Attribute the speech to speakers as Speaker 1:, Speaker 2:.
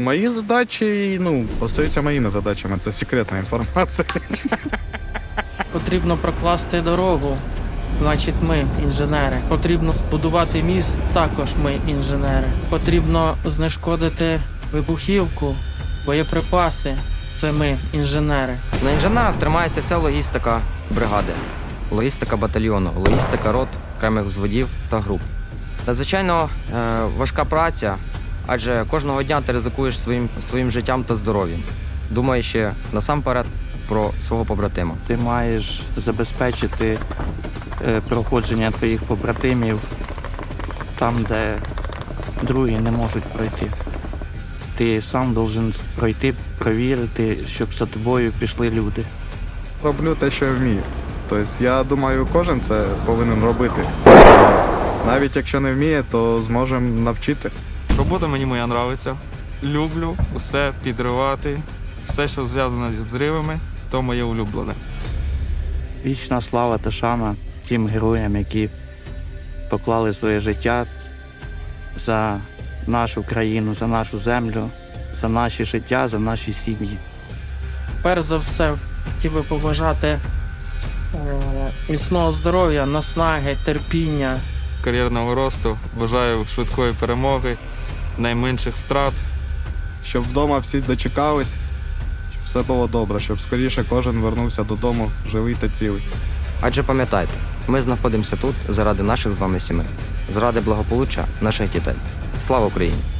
Speaker 1: Мої задачі, ну, остаються моїми задачами. Це секретна інформація.
Speaker 2: Потрібно прокласти дорогу. Значить, ми інженери. Потрібно збудувати міст, також ми інженери. Потрібно знешкодити вибухівку, боєприпаси. Це ми інженери.
Speaker 3: На інженерах тримається вся логістика бригади, логістика батальйону, логістика рот, окремих взводів та груп. Надзвичайно е, важка праця, адже кожного дня ти ризикуєш своїм, своїм життям та здоров'ям, думаючи насамперед про свого побратима.
Speaker 4: Ти маєш забезпечити е, проходження твоїх побратимів там, де другі не можуть пройти. Ти сам должен пройти, провірити, щоб за тобою пішли люди.
Speaker 1: Роблю те, що я вмію. Тобто, я думаю, кожен це повинен робити. Навіть якщо не вміє, то зможемо навчити.
Speaker 5: Робота мені моя нравиться. Люблю усе підривати, все, що зв'язано з взривами, то моє улюблене.
Speaker 4: Вічна слава та шана тим героям, які поклали своє життя за нашу країну, за нашу землю, за наші життя, за наші сім'ї.
Speaker 2: Перш за все, хотів би побажати е, міцного здоров'я, наснаги, терпіння,
Speaker 5: Кар'єрного росту, бажаю швидкої перемоги, найменших втрат.
Speaker 1: Щоб вдома всі дочекались, щоб все було добре, щоб скоріше кожен вернувся додому живий та цілий.
Speaker 3: Адже пам'ятайте, ми знаходимося тут заради наших з вами сімей, заради благополуччя наших дітей. Слава Україні!